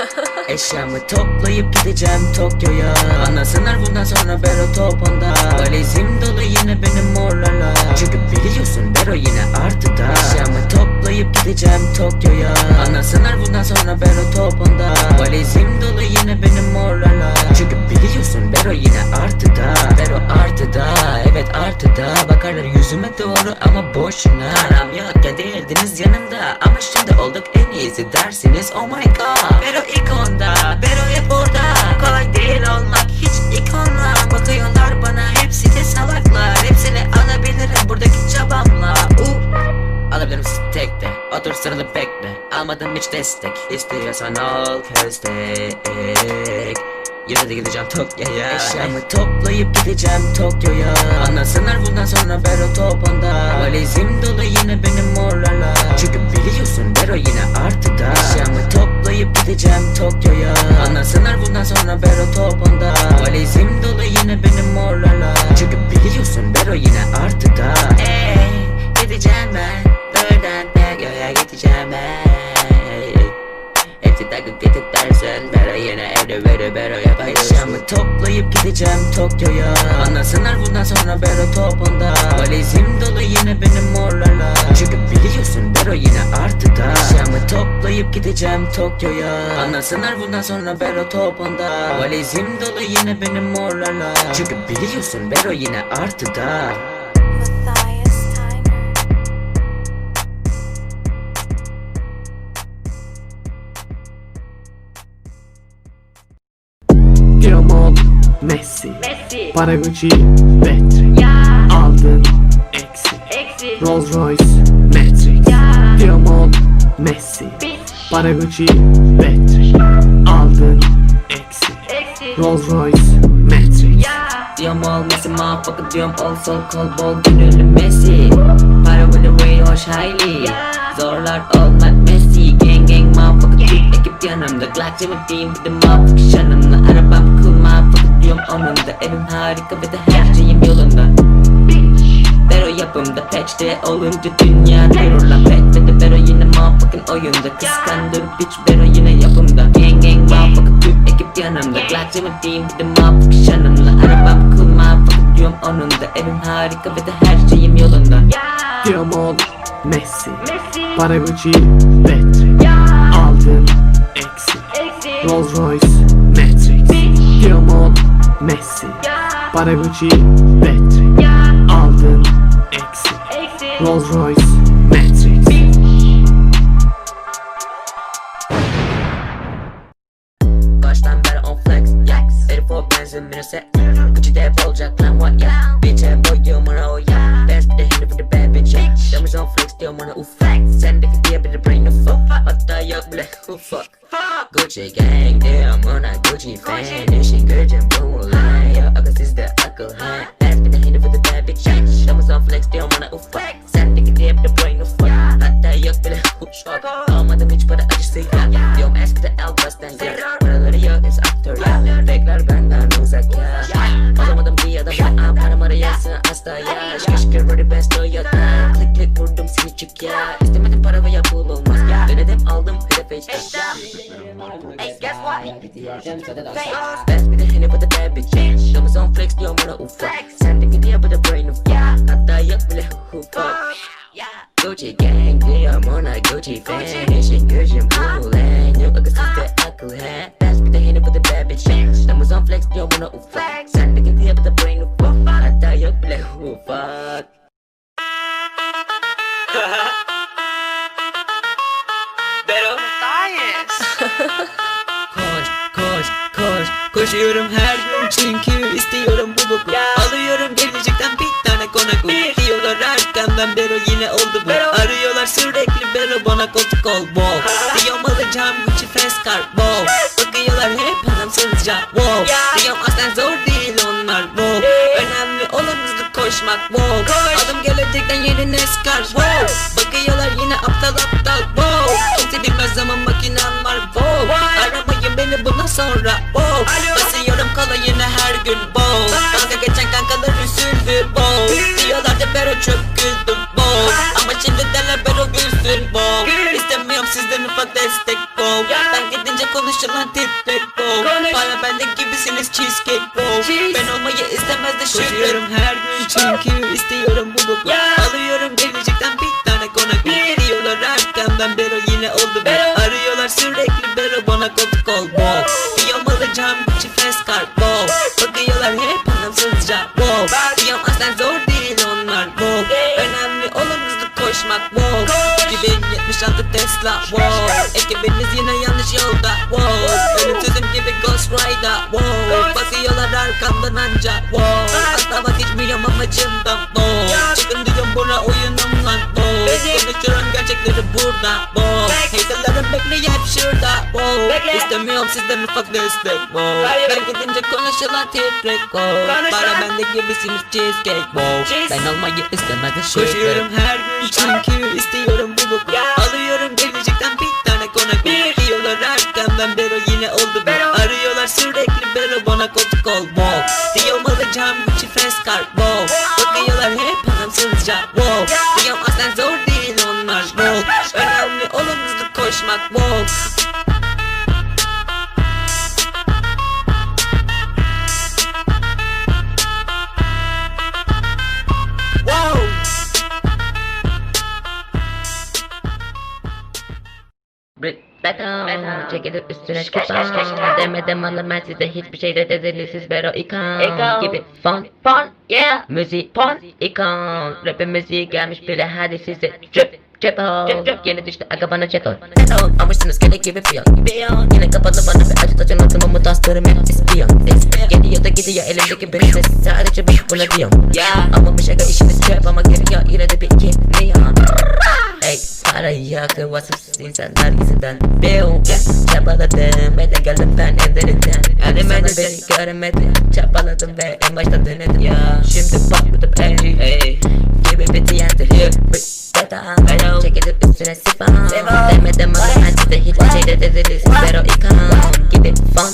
Eşyamı toplayıp gideceğim Tokyo'ya. Bana sınar bundan sonra Bero toponda Valizim dolu yine benim morlarla. Çünkü biliyorsun Bero yine artıda Eşyamı toplayıp gideceğim Tokyo'ya. Bana sınar bundan sonra Bero toponda Valizim dolu yine benim morlarla. Çünkü biliyorsun Bero yine artıda Bero artıda evet artıda Bakarlar yüzüme doğru ama boşuna değildiniz yanımda. Ama şimdi olduk en iyisi dersiniz. Oh my god. Bero ikonda Bero hep orada. Kolay değil olmak hiç ikonla Bakıyorlar bana hepsi de salaklar. Hepsini alabilirim buradaki çabamla. Uh. Alabilirim siz tek de Otur sarılıp bekle. Almadım hiç destek. İstiyorsan al köstek Yine de gideceğim Tokyo'ya. Eşyamı toplayıp gideceğim Tokyo'ya. Anlasınlar bundan sonra Bero toponda Valizim dolu yine benim morlarla. Çünkü biliyorsun Bero yine artıda Eşyamı toplayıp gideceğim Tokyo'ya. Anlasınlar bundan sonra Bero toponda Valizim dolu yine benim morlarla. Çünkü biliyorsun Bero yine artıda Ey gideceğim ben Hepsi takıp gidip dersen Bero yine evde bero bero yapayım. Eşyamı toplayıp gideceğim Tokyo'ya. Anlasınlar bundan sonra Bero toponda Valizim dolu yine benim morlarla. Çünkü biliyorsun Bero yine artıda Eşyamı toplayıp gideceğim Tokyo'ya. Anlasınlar bundan sonra Bero toponda Valizim dolu yine benim morlarla. Çünkü biliyorsun Bero yine artıda Matthias Messi. Messi. Para Gucci Patrick. Ya. Aldın Eksi. Eksi. Rolls Royce Matrix. Ya. Diamond Messi. Bitch. Para Gucci Patrick. Aldın Eksi. Eksi. Rolls Royce Matrix. Ya. Diyorum ol Messi motherfucker diyorum. Ol sol kol bol gönüllü Messi. Para the way hoş hayli Zorlar olmak Messi. Gang gang motherfucker ekip yanımda. Glock cemildiğim bir de motherfucker cool diyorum onunda Evim harika ve de her şeyim yolunda. Bero yapımda patch'te olunca dünya terörla pet Ve de Bero yine motherfucking oyunda. Kıskandır bitch Bero yine yapımda. Gang gang motherfucker Türk ekip yanımda. Glock cemildiğim bir de motherfucker şanımla Arabam cool motherfucker diyorum onunda. Evim harika ve de her şeyim yolunda. Diamond Messi Messi Para Gucci ya. Aldın Eksi eksi Rolls Royce Messi. Gucci Patrick. Aldın Eksi. Rolls Royce Matrix. Baştan beri on flex yeah. Herif o benzin minese Gucci'de hep olacak lan what yeah. Bitch'e boyuyorum ona o yeah Dance bir de hindi for the bad bitch yeah. Diamonds on flex diyorum ona uf Sendeki diye bir de bring the fuck Hatta yok bile who fuck. Gucci gang diyorum ona Gucci fan De hindi for the bad bitch. Yeah. Diamonds on flex diyorum ona uf Sendeki diye bir de the fuck. Hatta yok bile who fuck Almadım hiç para acısı ya. Diyorum es bir de Elbas'tan ya Paraları yok hepsi aktör ya Bekler benden uzak ya Olamadım bir adam ya Param arayasın hasta ya Keşke Roddy Benz Toyota Klik klik vurdum seni çık ya İstemedim para ve yapıl olmaz Denedim aldım hedefe işte Hey, guess what? Best bir de Henny with the bad bitch. Diamonds on flex. Diyorum ona ufak Sendeki diye bu da brain ufak Hatta yok bile hu fuck Gucci gang diyorum ona Gucci fan. İşin gücün bu lan Yok akıl sizde akıl he Best bir de Henny with the bad bitch. Diamonds on flex diyorum ona ufak Sendeki diye bu da brain ufak Hatta yok bile hu fuck Bero Koş, koş, koş. Koşuyorum her gün çünkü istiyorum bu boku. Alıyorum gelecekten bir tane konak Diyorlar arkamdan Bero yine oldu bu. Arıyorlar sürekli Bero bana koltuk ol wow Diyorum alacağım Gucci fast car wow Bakıyorlar hep anlamsızca wow Diyorum aslen zor değil onlar wow Önemli olan hızlı koşmak wow Adım gelecekten yeni Nescar wow Bakıyorlar yine aptal aptal wow Kimse bilmez zaman makinem var wow sonra wow. Basıyorum kola yine her gün wow. Dalga geçen kankalar üzüldü wow. Diyorlar da Bero çok güldüm wow. Ama şimdi derler destek wow. Ben gidince konuşulan titrek wow. Bana bende gibisiniz cheesecake wow. Ben olmayı istemez de Koşuyorum her gün çünkü istiyorum bu boku Alıyorum gelecekten bir tane konak. Diyorlar arkamdan Bero yine oldu. Arıyorlar sürekli Bero bana koltuk ol 2076 Tesla wow Ekibiniz yine yanlış yolda wow Ölümsüzüm gibi Ghost Rider wow Bakıyorlar arkamdan anca wow Asla vazgeçmiyorum amacımdan wow Çıkın diyorum buna oyunum lan wow Konuşuyorum gerçekleri burada wow Haterlarım bekliyor hep şurada wow İstemiyorum sizden ufak destek wow Ben gidince konuşulan titrek wow Bana bende gibisiniz cheesecake wow Ben olmayı istemezdim Koşuyorum her gün. Çünkü istiyorum bu boku arkamdan Bero yine oldu be Arıyorlar sürekli Bero bana koltuk ol wow. Diyorum alacağım Gucci fast card wow. Bakıyorlar hep anlamsızca wow. Diyorum aslen zor değil onlar wow. Önemli olan hızlı koşmak Wow Beton, çekilip üstüne çıkıpan Demedim alın ben size hiçbir şey reddedildi siz bero ikon Gibi. Fon, fon, yeah. Müzik, fon, ikon Rap'in müziği gelmiş bile hadi size Trip, trip ol. Yeni düştü aga bana chat ol. Beton, almışsınız kele gibi piyon Yine kapalı bana bir acı taşın altımı mutaslarım hep ispiyon. Geliyor da gidiyor elimdeki bir ses Sadece ben buna diyorum Ama bir şaka işiniz çöp ama geliyor yine de bir kimyon Ey para yakın vasıfsız insanlar yüzünden Beyo çabaladım. Ve de geldim ben evlerinden Edemedim beni göremedim Çabaladım ve en başta denedim ya. Şimdi patladım ey ey Gibi bir diyendir. Bedava Çekilip üstüne sifa Demedim ama ben size hiçbir şey de dediniz. Zero ikon. Gibi fon.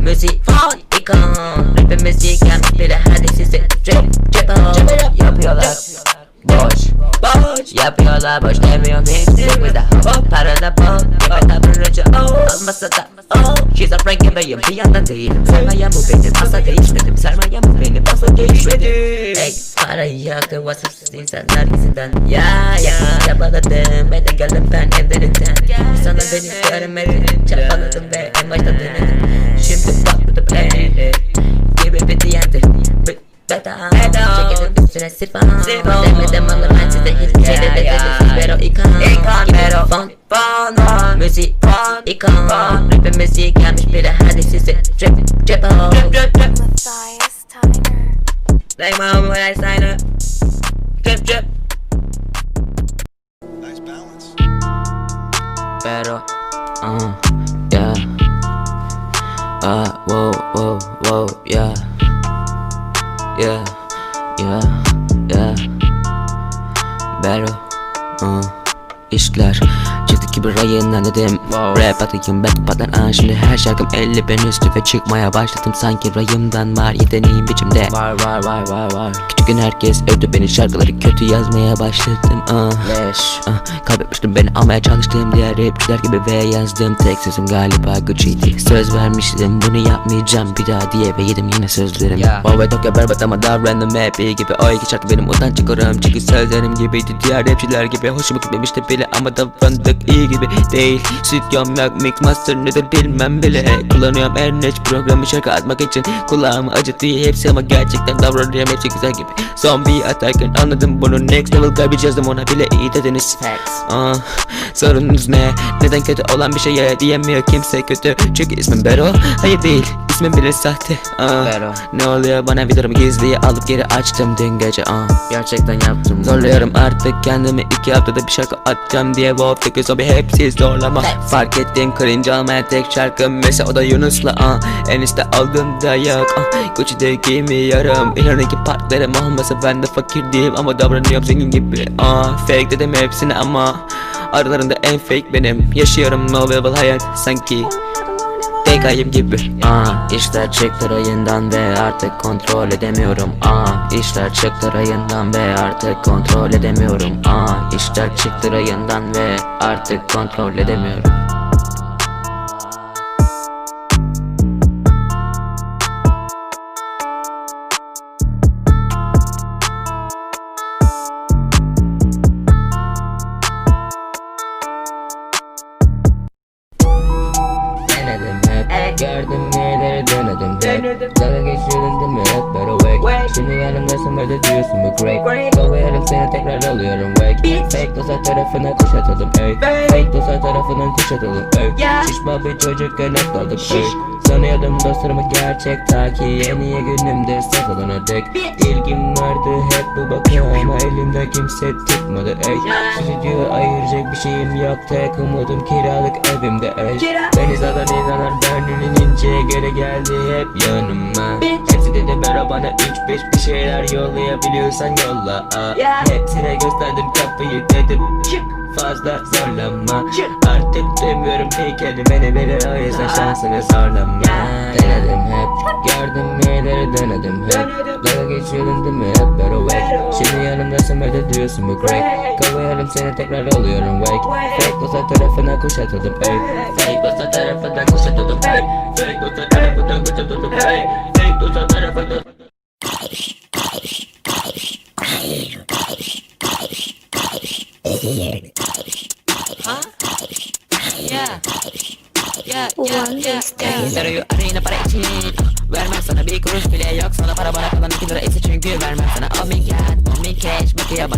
Müzik ikon. Rap'in müziği gelmiş bile hadi size drip on Yapıyorlar Boş. Yapıyorlar boş demiyorum hiç Bizde hop Parada bol Gibi davranıcı oh. Olmasa da oh Şizofren gibiyim bir yandan değilim Sarmayan bu benim asla değişmedim Sarmayan bu benim asla değişmedim Ey para yakın vasıfsız insanlar yüzünden Ya ya Çabaladım ve de geldim ben evlerinden Sana beni görmedin Çabaladım ve en başta denedim Şimdi Gibi bir diyendi Bedava Çekilip üstüne Demedim ama ben size hiçbir şey de dedim Vero ikon Gibi fon Fon Müzik ikon Rap'in müziği gelmiş bile hadi size Drip drip oh. Matthias Timer. Like my homie when I sign up. Drip drip. Nice balance. Pero uh, yeah. Uh, whoa, whoa, whoa, yeah Yeah, yeah, yeah. Better, uh, işler Ki bir rayından dedim Rap atayım belki patlar an Şimdi her şarkım 50 ben üstü ve çıkmaya başladım. Sanki rayımdan var yeteneğim biçimde. Var var var var var. Küçükken herkes övdü beni. Şarkıları kötü yazmaya başladım. Uh. Leş. uh, Kaybetmiştim beni almaya çalıştığım diğer rapçiler gibi Ve yazdığım tek sözüm galiba Gucci'ydi Söz vermiştim bunu yapmayacağım. Bir daha diye Ve yedim yine sözlerim. Yeah. Wow Tokyo berbat ama davrandım hep iyi gibi. O iki şarkı benim utanç çıkarım. Çünkü sözlerim gibiydi. Diğer rapçiler gibi. Hoşuma gitmemişti bile ama davrandık iyi gibi değil. Stüdyom yok mix master nedir bilmem bile. Kullanıyorum Ernest programı şarkı atmak için. Kulağımı acıttı hepsi ama gerçekten davranıyorum hepsi güzel gibi. Zombi atarken anladım bunu. Next level garbage yazdım ona bile. İyi dediniz. Ah, Sorunuz ne? Neden kötü olan bir şeye diyemiyor kimse? Kötü. Çünkü ismim Bero. Hayır değil ismim bile sahte ah. Ne oluyor? Bana videomu gizliye alıp geri açtım dün gece ah. Gerçekten yaptım Zorluyorum artık kendimi. İki haftada bir şarkı atacağım diye Bu haftaki zombi hepsi zorlama. Fark ettim cringe almayan tek şarkım. Mesela o da Yunus'la ah. En üstte aldığım da yok ah. Gucci'de giymiyorum. İlerideki partlarım olmasa ben de fakir değilim. Ama davranıyorum zengin gibi ah. Fake dedim hepsini ama Aralarında en fake benim. Yaşıyorum no level hayat sanki Tek ayım gibi. Aa, işler çıktı rayından ve artık kontrol edemiyorum. Aa, işler çıktı rayından ve artık kontrol edemiyorum. Aa, işler çıktı rayından ve artık kontrol edemiyorum Gördüm neleri denedim. hep Dalga geçiyordun değil mi Şimdi yanımdasın böyle diyorsun bu great. Kovuyorum seni tekrar alıyorum wake. Fake dosa tarafına kuş atalım ey. Fake dosa tarafından kuş atalım ey. Şişma bir çocuk hep kaldık ey. Sanıyordum dostlarımı gerçek ta ki yeni günümde sakılana dek. İlgim vardı hep bu bakıma ama elimde kimse tutmadı ey. Stüdyo ayıracak bir şeyim yok tek umudum kiralık evimde ey. Beni zaten insanlar burninin göre geldi hep yanıma Hepsi dedi bera bana 3-5 bir şeyler yollayabiliyorsan yolla. Aa. Hepsine gösterdim kapıyı dedim Fazla zorlama. Artık demiyorum bir kelimeni bile o yüzden şansını zorlama. Denedim hep Gördüm neleri denedim hep. Dalga geçiyordun değil mi? Hep better wake. Şimdi yanımdasın böyle diyorsun bu great. Kovuyorum seni tekrar oluyorum wake. Fake dosta tarafına kuş atıldım ey Fake dosta tarafından kuş atıldım ey Fake dosta tarafından dosta tarafından Soruyu arayına para için. Vermem sana bir kuruş bile yok. Sana para bana kalan iki lira ise çünkü vermem sana. On bin cat, on bin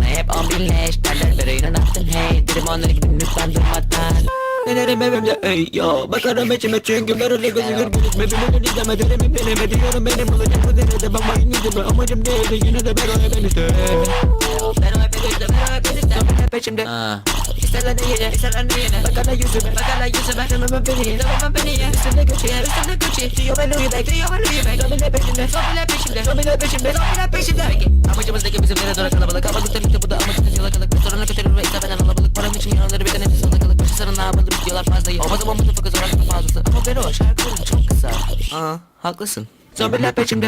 hep on bin leş Derler ne yaptın? Hey Dedim onları gidin lütfen durmadan Nelerim evimde ey yo Bakarım içime çünkü ben öyle gözükür Gülüşme beni izleme derimi benime Diyorum benim olacak bu denede. Bamba iniydi be amacım değildi Yine de ben o hep enişte Ben o hep enişte Ben o hep enişte Ben peşimde. İsterler de yine isterler de yine. Bakana yüzüme bakana yüzüme. Tanımam beni tanımam beni Üstümde göçü üstümde göçü Diyor ben Louis Bey diyor ben Louis Bey Domine peşimde Domine peşimde Domine peşimde Domine peşimde. Peki amacımızdaki bizim yere doğru kalabalık. Havalık tabii ki bu da amacımız yalakalık. Restoranı götürür ve istemeden alabalık. Param için yaraları bir de nefes alakalık sarın ne yapalım diyorlar fazlayı O zaman bu tıpkı zorak da fazlası. Ama ben o şarkılarım çok kısa. Aa haklısın. Zombiler peşimde.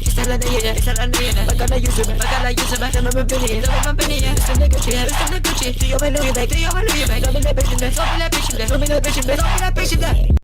İsterler de yine isterler de yine. Bakana yüzüme. Bakana yüzüme. Tanımam beni tanımam beni Üstümde göçü üstümde göçü Diyor ben Bey diyor ben Bey Domine peşimde. Zombiler peşimde. Zombiler peşimde. Zombiler peşimde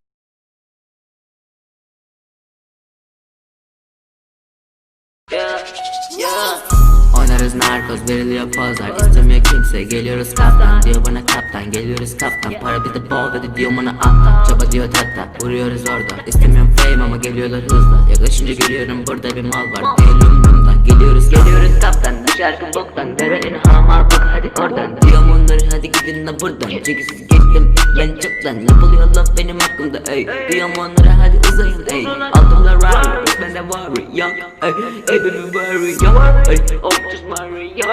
Oynarız narkoz veriliyor pozlar İstemiyor kimse. Geliyoruz kaptan. Diyor bana kaptan. Geliyoruz kaptan. Para bizi bol dedi diyor bana atla Çaba diyor tatta vuruyoruz orada. İstemiyorum fame ama geliyorlar hızla. Yaklaşınca görüyorum burada bir mal var. Bundan geliyoruz geliyoruz kaptan Bu şarkı boktan Verenin hamar bak hadi oradan. Diyorum onları hadi gidin la buradan. Çünkü siz gittim ben çoktan. Laf oluyor laf benim hakkımda ey. Diyorum onlara hadi uzayın ey. Altımda Rari bende worry yok ey. Baby worry yok ey. Oh just worry yok